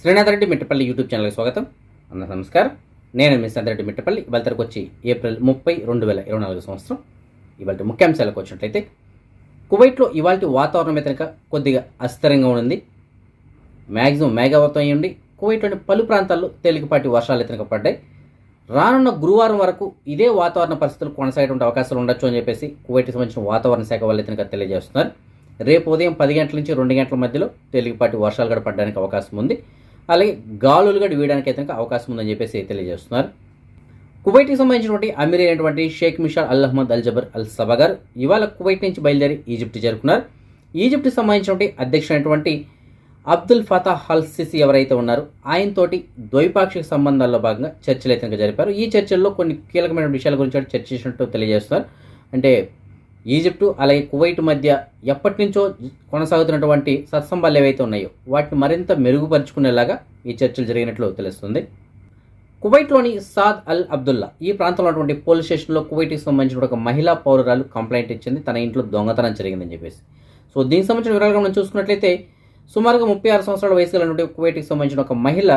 Srinath Reddy Mittapalli YouTube ఛానల్కి స్వాగతం. అన్న నమస్కారం. నేను మీ రెడ్డి మిట్టపల్లి. ఇవాళ వచ్చి ఏప్రిల్ ముప్పై రెండు వేల ఇరవై నాలుగు సంవత్సరం. ఇవాళ ముఖ్యాంశాలకు వచ్చినట్లయితే కువైట్లో ఇవాళ వాతావరణం అయితే కొద్దిగా అస్థిరంగా ఉంది. మ్యాక్సిమం మేఘావతం అయ్యండి కువైట్లోని పలు ప్రాంతాల్లో తేలికపాటి వర్షాలు అయితే పడ్డాయి. రానున్న గురువారం వరకు ఇదే వాతావరణ పరిస్థితులు కొనసాగేటువంటి అవకాశాలు ఉండొచ్చు అని చెప్పేసి కువైట్కి సంబంధించిన వాతావరణ శాఖ వాళ్ళు అయితే తెలియజేస్తున్నారు. రేపు ఉదయం పది గంటల నుంచి రెండు గంటల మధ్యలో తేలికపాటి వర్షాలు కూడా పడడానికి అవకాశం ఉంది. అలాగే గాలులు కూడా వీయడానికి అయితే అవకాశం ఉందని చెప్పేసి తెలియజేస్తున్నారు. కువైట్కి సంబంధించినటువంటి అమీర్ అయినటువంటి Sheikh Mishal Al Ahmad Al Jaber Al Sabah ఇవాళ కువైట్ నుంచి బయలుదేరి ఈజిప్ట్ చేరుకున్నారు. ఈజిప్ట్కి సంబంధించినటువంటి అధ్యక్షుడైనటువంటి అబ్దుల్ ఫతాహ్ అల్ సిసి ఎవరైతే ఉన్నారో ఆయనతోటి ద్వైపాక్షిక సంబంధాల్లో భాగంగా చర్చలు అయితే జరిపారు. ఈ చర్చల్లో కొన్ని కీలకమైన విషయాల గురించి చర్చించినట్టు తెలియజేస్తున్నారు. అంటే ఈజిప్టు అలాగే కువైట్ మధ్య ఎప్పటి నుంచో కొనసాగుతున్నటువంటి సత్సంబాలు ఏవైతే ఉన్నాయో వాటిని మరింత మెరుగుపరుచుకునేలాగా ఈ చర్చలు జరిగినట్లు తెలుస్తుంది. కువైట్లోని సాద్ అల్ అబ్దుల్లా ఈ ప్రాంతంలో ఉన్నటువంటి పోలీస్ స్టేషన్లో కువైట్కి సంబంధించిన ఒక మహిళా పౌరురాలు కంప్లైంట్ ఇచ్చింది. తన ఇంట్లో దొంగతనం జరిగిందని చెప్పేసి. సో దీనికి సంబంధించిన వివరాలు మనం చూసుకున్నట్లయితే సుమారుగా ముప్పై ఆరు సంవత్సరాల వయసు కలిగినటువంటి కువైట్కి సంబంధించిన ఒక మహిళ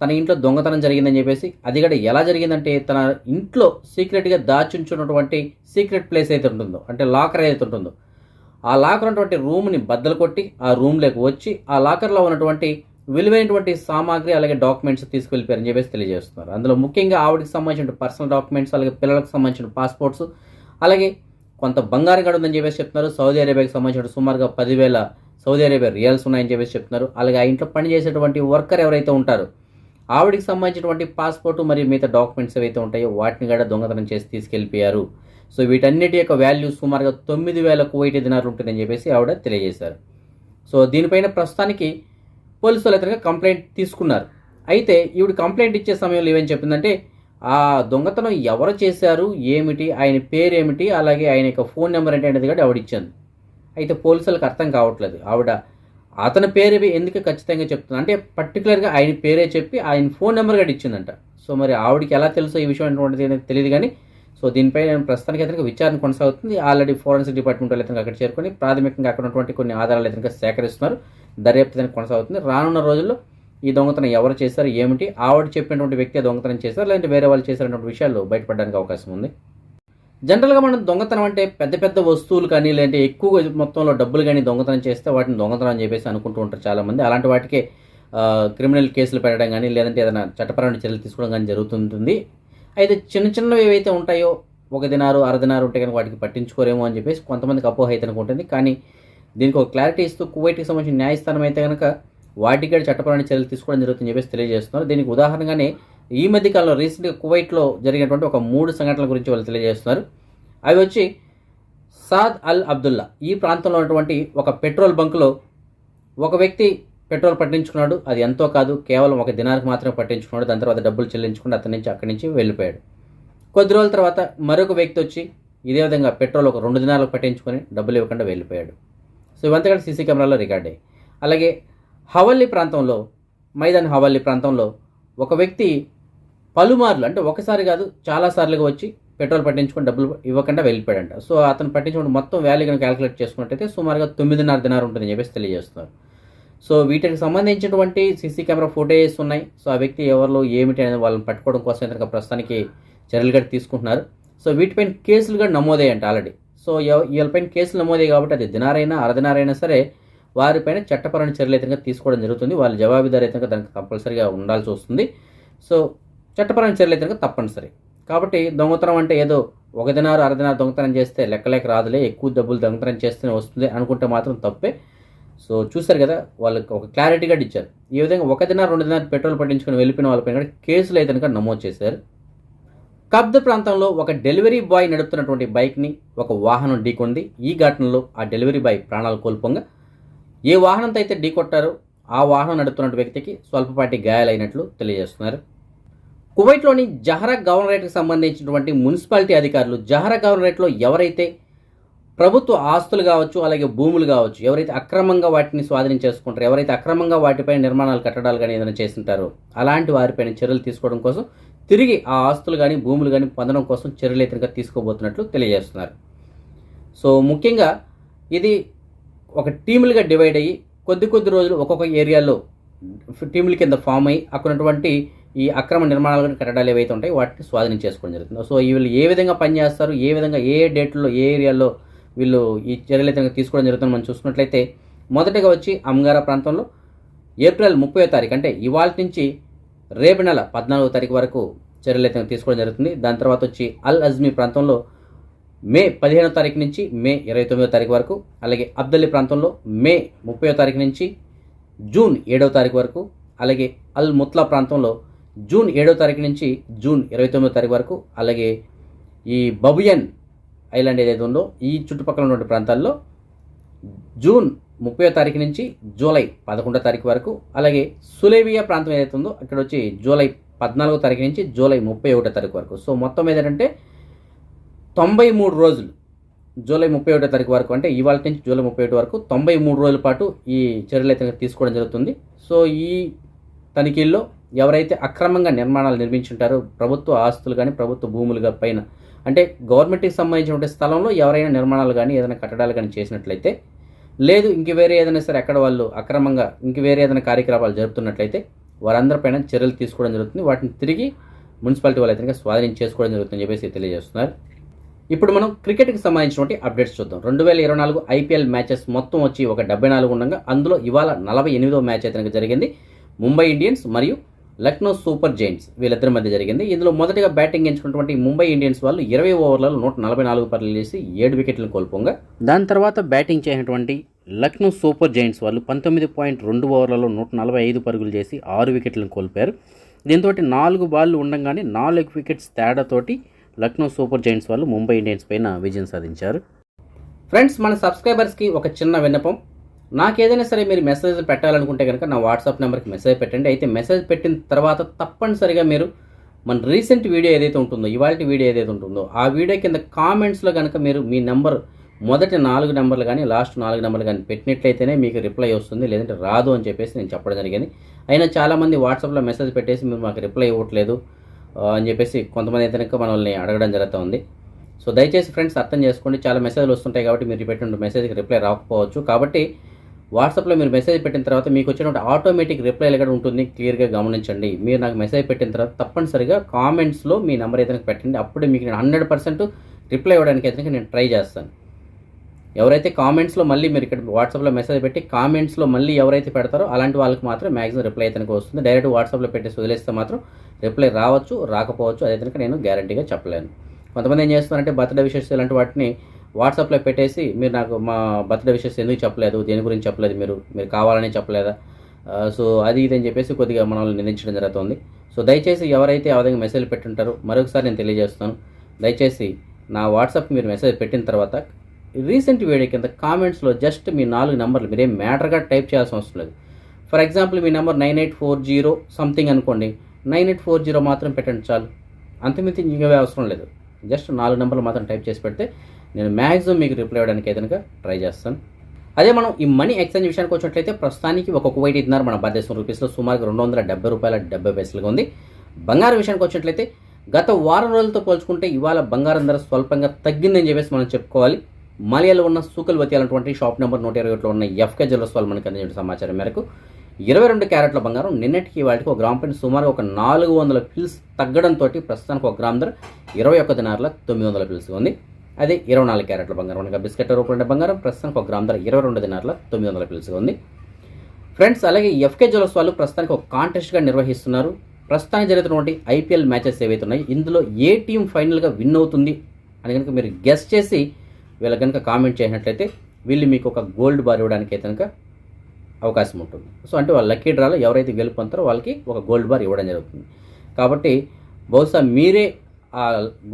తన ఇంట్లో దొంగతనం జరిగిందని చెప్పేసి అది కూడా ఎలా జరిగిందంటే తన ఇంట్లో సీక్రెట్గా దాచుంచున్నటువంటి సీక్రెట్ ప్లేస్ అయితే ఉంటుందో అంటే లాకర్ ఏదైతే ఉంటుందో ఆ లాకర్ ఉన్నటువంటి రూమ్ని బద్దలు కొట్టి ఆ రూమ్లోకి వచ్చి ఆ లాకర్లో ఉన్నటువంటి విలువైనటువంటి సామాగ్రి అలాగే డాక్యుమెంట్స్ తీసుకెళ్ళిపోయారని చెప్పేసి తెలియజేస్తున్నారు. అందులో ముఖ్యంగా ఆవిడకి సంబంధించిన పర్సనల్ డాక్యుమెంట్స్ అలాగే పిల్లలకు సంబంధించిన పాస్పోర్ట్స్ అలాగే కొంత బంగారం కూడా ఉందని చెప్పేసి చెప్తున్నారు. సౌదీ అరేబియాకి సంబంధించిన సుమారుగా పదివేల సౌదీ అరేబియా రియల్స్ ఉన్నాయని చెప్పేసి చెప్తున్నారు. అలాగే ఆ ఇంట్లో పనిచేసేటువంటి వర్కర్ ఎవరైతే ఉంటారో ఆవిడికి సంబంధించినటువంటి పాస్పోర్ట్ మరియు మిగతా డాక్యుమెంట్స్ ఏవైతే ఉంటాయో వాటిని కూడా దొంగతనం చేసి తీసుకెళ్ళిపోయారు సో వీటన్నిటి యొక్క వాల్యూ సుమారుగా తొమ్మిది వేల కువైట్ దినాలు ఉంటుందని చెప్పేసి ఆవిడ తెలియజేశారు. సో దీనిపైన ప్రస్తుతానికి పోలీసులు అయితే కంప్లైంట్ తీసుకున్నారు. అయితే ఈవిడ కంప్లైంట్ ఇచ్చే సమయంలో ఏమని చెప్పిందంటే ఆ దొంగతనం ఎవరు చేశారు? ఏమిటి? ఆయన పేరు ఏమిటి అలాగే ఆయన యొక్క ఫోన్ నెంబర్ ఏంటి? అనేది కూడా ఆవిడ ఇచ్చింది. అయితే పోలీసులకు అర్థం కావట్లేదు. ఆవిడ అతని పేరు ఎందుకు ఖచ్చితంగా చెప్తుంది అంటే పర్టికులర్గా ఆయన పేరే చెప్పి ఆయన ఫోన్ నెంబర్ కూడా ఇచ్చిందంట. సో మరి ఆవిడకి ఎలా తెలుసో ఈ విషయం అటువంటిది అనేది తెలియదు కానీ సో దీనిపై ప్రస్తుతానికి అయితే విచారణ కొనసాగుతుంది. ఆల్రెడీ ఫోరెన్సిక్ డిపార్ట్మెంట్ వాళ్ళు అయితే అక్కడ చేరుకొని ప్రాథమికంగా అక్కడ ఉన్నటువంటి కొన్ని ఆధారాలు అయితే సేకరిస్తున్నారు. దర్యాప్తు కొనసాగుతుంది. రానున్న రోజుల్లో ఈ దొంగతనం ఎవరు చేశారు ఏమిటి? ఆవిడ చెప్పినటువంటి వ్యక్తి దొంగతనం చేశారు లేదంటే వేరే వాళ్ళు చేశారన్నటువంటి విషయాలు బయటపడడానికి అవకాశం ఉంది. జనరల్గా మనం దొంగతనం అంటే పెద్ద పెద్ద వస్తువులు కానీ లేదంటే ఎక్కువ మొత్తంలో డబ్బులు కానీ దొంగతనం చేస్తే వాటిని దొంగతనం అని చెప్పేసి అనుకుంటూ ఉంటారు చాలామంది. అలాంటి వాటికే క్రిమినల్ కేసులు పెట్టడం కానీ లేదంటే ఏదైనా చట్టపరమైన చర్యలు తీసుకోవడం కానీ జరుగుతుంటుంది. అయితే చిన్న చిన్నవి ఏవైతే ఉంటాయో ఒక దినారు అరదినారు ఉంటే కనుక వాటికి పట్టించుకోరేమో అని చెప్పేసి కొంతమందికి అపోహ అయితే అనుకుంటుంది కానీ దీనికి ఒక క్లారిటీ ఇస్తూ కువైట్కి సంబంధించిన న్యాయస్థానం అయితే కనుక వాటికి కూడా చట్టపరమైన చర్యలు తీసుకోవడం జరుగుతుందని చెప్పేసి తెలియజేస్తున్నారు. దీనికి ఉదాహరణగానే ఈ మధ్య కాలంలో రీసెంట్గా కువైట్లో జరిగినటువంటి ఒక మూడు సంఘటనల గురించి వాళ్ళు తెలియజేస్తున్నారు. అవి వచ్చి సాద్ అల్ అబ్దుల్లా ఈ ప్రాంతంలో ఉన్నటువంటి ఒక పెట్రోల్ బంకులో ఒక వ్యక్తి పెట్రోల్ పట్టించుకున్నాడు. అది ఎంతో కాదు కేవలం ఒక దినానికి మాత్రమే పట్టించుకున్నాడు. దాని తర్వాత డబ్బులు చెల్లించుకుని అతని నుంచి అక్కడి నుంచి వెళ్ళిపోయాడు. కొద్ది రోజుల తర్వాత మరొక వ్యక్తి వచ్చి ఇదే విధంగా పెట్రోల్ ఒక రెండు దినాలకు పట్టించుకొని డబ్బులు ఇవ్వకుండా వెళ్ళిపోయాడు. సో ఇవంతా కూడా సీసీ కెమెరాలో రికార్డ్ అయ్యాయి. అలాగే హవల్లీ ప్రాంతంలో మైదాన్ హవల్లీ ప్రాంతంలో ఒక వ్యక్తి పలుమార్లు అంటే ఒకసారి కాదు చాలాసార్లుగా వచ్చి పెట్రోల్ పట్టించుకొని డబ్బులు ఇవ్వకుండా వెళ్ళిపోయాడంట. సో అతను పట్టించుకుని మొత్తం వాల్యూ కనుక క్యాలిక్యులేట్ చేసుకున్నట్టయితే సుమారుగా తొమ్మిదిన్నర దినారు ఉంటుందని చెప్పేసి తెలియజేస్తున్నారు. సో వీటికి సంబంధించినటువంటి సీసీ కెమెరా ఫోటేజెస్ ఉన్నాయి. సో ఆ వ్యక్తి ఎవరిలో ఏమిటి అనేది వాళ్ళని పట్టుకోవడం కోసం కనుక ప్రస్తుతానికి చర్యలు కూడా తీసుకుంటున్నారు. సో వీటిపైన కేసులు కూడా నమోదయ్యంట ఆల్రెడీ సో వీళ్ళపైన కేసులు నమోదయ్యాయి కాబట్టి అది దినారైనా అరదినారైనా సరే వారిపైన చట్టపరమైన చర్యలు అయితే తీసుకోవడం జరుగుతుంది. వాళ్ళ జవాబుదారి అయితే దానికి కంపల్సరీగా ఉండాల్సి వస్తుంది. సో చట్టపరమైన చర్యలు అయితే తప్పనిసరి. కాబట్టి దొంగతనం అంటే ఏదో ఒక దినారు అరదినారు దొంగతనం చేస్తే లెక్కలేక రాదులే ఎక్కువ డబ్బులు దొంగతనం చేస్తేనే వస్తుంది అనుకుంటే మాత్రం తప్పే. సో చూశారు కదా వాళ్ళకి ఒక క్లారిటీగా ఇచ్చారు. ఈ విధంగా ఒక దినారు రెండు దినారు పెట్రోల్ పట్టించుకొని వెళ్ళిపోయిన వాళ్ళపైన కూడా కేసులు అయితే కనుక నమోదు చేశారు. కబ్ద ప్రాంతంలో ఒక డెలివరీ బాయ్ నడుపుతున్నటువంటి బైక్ని ఒక వాహనం ఢీకొంది. ఈ ఘటనలో ఆ డెలివరీ బాయ్ ప్రాణాలు కోల్పోగా ఏ వాహనంతో అయితే ఢీకొట్టారో ఆ వాహనం నడుపుతున్న వ్యక్తికి స్వల్పపాటి గాయాలైనట్లు తెలియజేస్తున్నారు. కువైట్లోని జహరా గవర్నరేట్కి సంబంధించినటువంటి మున్సిపాలిటీ అధికారులు జహరా గవర్నరేట్లో ఎవరైతే ప్రభుత్వ ఆస్తులు కావచ్చు అలాగే భూములు కావచ్చు ఎవరైతే అక్రమంగా వాటిని స్వాధీనం చేసుకుంటారు ఎవరైతే అక్రమంగా వాటిపై నిర్మాణాలు కట్టడాలు కానీ ఏదైనా చేస్తుంటారో అలాంటి వారిపైన చర్యలు తీసుకోవడం కోసం తిరిగి ఆ ఆస్తులు కానీ భూములు కానీ పొందడం కోసం చర్యలు అయితే తీసుకోబోతున్నట్లు తెలియజేస్తున్నారు. సో ముఖ్యంగా ఇది ఒక టీములుగా డివైడ్ అయ్యి కొద్ది కొద్ది రోజులు ఒక్కొక్క ఏరియాలో టీముల కింద ఫామ్ అయ్యి అక్కడ ఉన్నటువంటి ఈ అక్రమ నిర్మాణాలు కానీ కట్టడాలు ఏవైతే ఉంటాయి వాటిని స్వాధీనం చేసుకోవడం జరుగుతుంది. సో వీళ్ళు ఏ విధంగా పనిచేస్తారు ఏ విధంగా ఏ డేట్లో ఏ ఏరియాలో వీళ్ళు ఈ చర్యలు అయితే తీసుకోవడం జరుగుతుంది మనం చూసుకున్నట్లయితే మొదటగా వచ్చి అమ్గారా ప్రాంతంలో ఏప్రిల్ ముప్పై తారీఖు అంటే ఇవాళ నుంచి రేపు నెల పద్నాలుగో తారీఖు వరకు చర్యలు అయితే తీసుకోవడం జరుగుతుంది. దాని తర్వాత వచ్చి అల్ అజ్మీ ప్రాంతంలో మే పదిహేనో తారీఖు నుంచి మే ఇరవై తొమ్మిదో తారీఖు వరకు అలాగే అబ్దల్లి ప్రాంతంలో మే ముప్పై తారీఖు నుంచి జూన్ ఏడవ తారీఖు వరకు అలాగే అల్ ముత్లా ప్రాంతంలో జూన్ ఏడో తారీఖు నుంచి జూన్ ఇరవై తొమ్మిదో తారీఖు వరకు అలాగే ఈ బబుయన్ ఐలాండ్ ఏదైతే ఉందో ఈ చుట్టుపక్కల ఉన్నటువంటి ప్రాంతాల్లో జూన్ ముప్పై తారీఖు నుంచి జూలై పదకొండో తారీఖు వరకు అలాగే సులేవియా ప్రాంతం ఏదైతే ఉందో అక్కడ వచ్చి జూలై పద్నాలుగో తారీఖు నుంచి జూలై ముప్పై ఒకటో తారీఖు వరకు. సో మొత్తం ఏంటంటే తొంభై మూడు రోజులు జూలై ముప్పై ఒకటో తారీఖు వరకు అంటే ఇవాళ నుంచి జూలై ముప్పై ఒకటి వరకు తొంభై మూడు రోజుల పాటు ఈ చర్యలు అయితే తీసుకోవడం జరుగుతుంది. సో ఈ తనిఖీల్లో ఎవరైతే అక్రమంగా నిర్మాణాలు నిర్మించుంటారో ప్రభుత్వ ఆస్తులు కానీ ప్రభుత్వ భూములుగా పైన అంటే గవర్నమెంట్కి సంబంధించినటువంటి స్థలంలో ఎవరైనా నిర్మాణాలు కానీ ఏదైనా కట్టడాలు కానీ చేసినట్లయితే లేదు ఇంక వేరే ఏదైనా సరే అక్కడ వాళ్ళు అక్రమంగా ఇంక వేరే ఏదైనా కార్యకలాపాలు జరుపుతున్నట్లయితే వారందరిపైన చర్యలు తీసుకోవడం జరుగుతుంది. వాటిని తిరిగి మున్సిపాలిటీ వాళ్ళు అయితే స్వాధీనం చేసుకోవడం జరుగుతుందని చెప్పేసి తెలియజేస్తున్నారు. ఇప్పుడు మనం క్రికెట్కి సంబంధించినటువంటి అప్డేట్స్ చూద్దాం. రెండు వేల ఇరవై నాలుగు ఐపీఎల్ మ్యాచెస్ మొత్తం వచ్చి ఒక డెబ్బై నాలుగు ఉండగా అందులో ఇవాళ నలభై ఎనిమిదో మ్యాచ్ అయితే జరిగింది. ముంబై ఇండియన్స్ మరియు లక్నో సూపర్ జైంట్స్ వీళ్ళిద్దరి మధ్య జరిగింది. ఇందులో మొదటిగా బ్యాటింగ్ ఎంచుకున్నటువంటి ముంబై ఇండియన్స్ వాళ్ళు ఇరవై ఓవర్లలో నూట నలభై నాలుగు పరుగులు చేసి ఏడు వికెట్లను కోల్పోగా దాని తర్వాత బ్యాటింగ్ చేసినటువంటి లక్నో సూపర్ జైంట్స్ వాళ్ళు పంతొమ్మిది పాయింట్ రెండు ఓవర్లలో నూట నలభై ఐదు పరుగులు చేసి ఆరు వికెట్లను కోల్పోయారు. దీంతో నాలుగు బాళ్ళు ఉండగానే నాలుగు వికెట్స్ తేడాతోటి లక్నో సూపర్ జైంట్స్ వాళ్ళు ముంబై ఇండియన్స్ పైన విజయం సాధించారు. ఫ్రెండ్స్ మన సబ్స్క్రైబర్స్కి ఒక చిన్న విన్నపం. నాకేదైనా సరే మీరు మెసేజ్ పెట్టాలనుకుంటే కనుక నా వాట్సాప్ నెంబర్కి మెసేజ్ పెట్టండి. అయితే మెసేజ్ పెట్టిన తర్వాత తప్పనిసరిగా మీరు మన రీసెంట్ వీడియో ఏదైతే ఉంటుందో ఇవాళ వీడియో ఏదైతే ఉంటుందో ఆ వీడియో కింద కామెంట్స్లో కనుక మీరు మీ నెంబర్ మొదటి నాలుగు నెంబర్లు కానీ లాస్ట్ నాలుగు నెంబర్లు కానీ పెట్టినట్లయితేనే మీకు రిప్లై వస్తుంది. లేదంటే రాదు అని చెప్పేసి నేను చెప్పడం జరిగింది. అయినా చాలామంది వాట్సాప్లో మెసేజ్ పెట్టేసి మీరు మాకు రిప్లై ఇవ్వట్లేదు అని చెప్పేసి కొంతమంది అయితే కనుక మనల్ని అడగడం జరుగుతూ ఉంది సో దయచేసి ఫ్రెండ్స్ అర్థం చేసుకోండి. చాలా మెసేజ్లు వస్తుంటాయి కాబట్టి మీరు పెట్టిన మెసేజ్కి రిప్లై రాకపోవచ్చు. కాబట్టి వాట్సాప్లో మీరు మెసేజ్ పెట్టిన తర్వాత మీకు వచ్చినటువంటి ఆటోమేటిక్ రిప్లై కూడా ఉంటుంది. క్లియర్గా గమనించండి. మీరు నాకు మెసేజ్ పెట్టిన తర్వాత తప్పనిసరిగా కామెంట్స్లో మీ నెంబర్ ఏదైనా పెట్టండి. అప్పుడే మీకు నేను హండ్రెడ్ పర్సెంట్ రిప్లై ఇవ్వడానికి అయితే నేను ట్రై చేస్తాను. ఎవరైతే కామెంట్స్లో మళ్ళీ మీరు ఇక్కడ వాట్సాప్లో మెసేజ్ పెట్టి కామెంట్స్లో మళ్ళీ ఎవరైతే పెడతారో అలాంటి వాళ్ళకి మాత్రం మ్యాక్సిమం రిప్లై అయితే వస్తుంది. డైరెక్ట్ వాట్సాప్లో పెట్టేసి వదిలేస్తే మాత్రం రిప్లై రావచ్చు రాకపోవచ్చు అదైతే నేను గ్యారంటీగా చెప్పలేను. కొంతమంది ఏం చేస్తున్నారంటే బర్త్డే విషెస్ ఇలాంటి వాటిని వాట్సాప్లో పెట్టేసి మీరు నాకు మా బర్త్డే విషెస్ ఎందుకు చెప్పలేదు దేని గురించి చెప్పలేదు మీరు మీరు కావాలని చెప్పలేదా? సో అది ఇది అని చెప్పేసి కొద్దిగా మనల్ని నిందించడం జరుగుతుంది. సో దయచేసి ఎవరైతే ఆ విధంగా మెసేజ్ పెట్టుంటారో మరొకసారి నేను తెలియజేస్తాను దయచేసి నా వాట్సాప్ మీరు మెసేజ్ పెట్టిన తర్వాత రీసెంట్ వీడియో కింద కామెంట్స్లో జస్ట్ మీ నాలుగు నెంబర్లు మీరేం మ్యాటర్గా టైప్ చేయాల్సిన అవసరం లేదు. For example me number nine eight four zero something అనుకోండి నైన్ ఎయిట్ ఫోర్ జీరో మాత్రం పెట్టండి చాలు. అంతమించి ఇంకే అవసరం లేదు. జస్ట్ నాలుగు నెంబర్లు మాత్రం టైప్ చేసి పెడితే నేను మ్యాక్సిమం మీకు రిప్లై అవ్వడానికి అయితే ట్రై చేస్తాను. అదే మనం ఈ మనీ ఎక్స్చేంజ్ విషయానికి వచ్చినట్లయితే ప్రస్తుతానికి ఒక కువైట్ ఇద్దరు మన భారతదేశం రూపీస్లో సుమారు రెండు వందల డెబ్బై రూపాయల డెబ్బై పైసలుగా ఉంది. బంగారం విషయానికి వచ్చినట్లయితే గత వారం రోజులతో పోల్చుకుంటే ఇవాళ బంగారం ధర స్వల్పంగా తగ్గిందని చెప్పేసి మనం చెప్పుకోవాలి. మలయాలో ఉన్న సూకల్వతి అనేటువంటి షాప్ నెంబర్ నూట ఇరవై ఒకటిలో ఉన్న ఎఫ్కే జ్యువెలర్స్ వాళ్ళు మనకు అందించిన సమాచారం మేరకు ఇరవై రెండు క్యారెట్ల బంగారం. నిన్నటికి వాటికి ఒక గ్రామ్ పైన సుమారు ఒక నాలుగు వందల పిల్స్ తగ్గడంతో ప్రస్తుతానికి ఒక గ్రామ్ ధర ఇరవై ఒక్క దినారుల తొమ్మిది వందల పిల్స్ ఉంది. అదే ఇరవై నాలుగు క్యారెట్ల బంగారం అనగా బిస్కెట్ రూపంలో బంగారం ప్రస్తుతానికి ఒక గ్రామ్ ధర ఇరవై రెండు దినారుల తొమ్మిది వందల పిల్స్ ఉంది. ఫ్రెండ్స్ అలాగే ఎఫ్కే జ్యువెలర్స్ వాళ్ళు ప్రస్తుతానికి ఒక కాంటెస్ట్గా నిర్వహిస్తున్నారు. ప్రస్తుతానికి జరుగుతున్నటువంటి ఐపీఎల్ మ్యాచెస్ ఏవైతే ఉన్నాయి ఇందులో ఏ టీం ఫైనల్గా విన్ అవుతుంది అని కనుక మీరు గెస్ట్ చేసి వీళ్ళకి కనుక కామెంట్ చేసినట్లయితే వీళ్ళు మీకు ఒక గోల్డ్ బార్ ఇవ్వడానికి అయితే కనుక అవకాశం ఉంటుంది. సో అంటే వాళ్ళ లక్కీ డ్రాలో ఎవరైతే గెలుపొందారో వాళ్ళకి ఒక గోల్డ్ బార్ ఇవ్వడం జరుగుతుంది. కాబట్టి బహుశా మీరే ఆ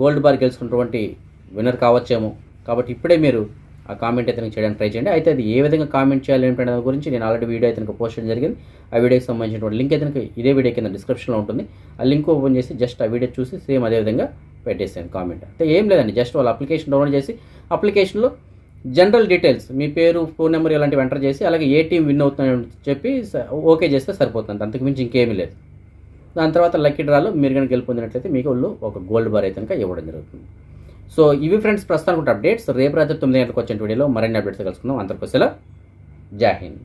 గోల్డ్ బార్ గెలుచుకున్నటువంటి విన్నర్ కావచ్చేమో. కాబట్టి ఇప్పుడే మీరు ఆ కామెంట్ అయితే చేయడానికి ట్రై చేయండి. అయితే అది ఏ విధంగా కామెంట్ చేయాలి ఏంటంటే దాని గురించి నేను ఆల్రెడీ వీడియో అయితే పోస్ట్ చేయడం జరిగింది. ఆ వీడియోకి సంబంధించినటువంటి లింక్ అయితే ఇదే వీడియో కింద డిస్క్రిప్షన్లో ఉంటుంది. ఆ లింక్ ఓపెన్ చేసి జస్ట్ ఆ వీడియో చూసి సేమ్ అదే విధంగా పెట్టేసాను కామెంట్. అయితే ఏం లేదండి జస్ట్ వాళ్ళ అప్లికేషన్ డౌన్లోడ్ చేసి అప్లికేషన్లో జనరల్ డీటెయిల్స్ మీ పేరు ఫోన్ నెంబర్ ఇలాంటివి ఎంటర్ చేసి అలాగే ఏ టీం విన్ అవుతుందని చెప్పి ఓకే చేస్తే సరిపోతుంది. అంతకు మించి ఇంకేమీ లేదు. దాని తర్వాత లక్కీ డ్రాలో మీరు కనుక గెలుపొందినట్లయితే మీకు వాళ్ళు ఒక గోల్డ్ బార్ అయితే కనుక ఇవ్వడం జరుగుతుంది. సో ఇవి ఫ్రెండ్స్ ప్రస్తుతానికి అప్డేట్స్. రేపు రాత్రి తొమ్మిది గంటలకు వచ్చిన వీడియోలో మరిన్ని అప్డేట్స్ కలుసుకుందాం. అంతకు జై హింద్.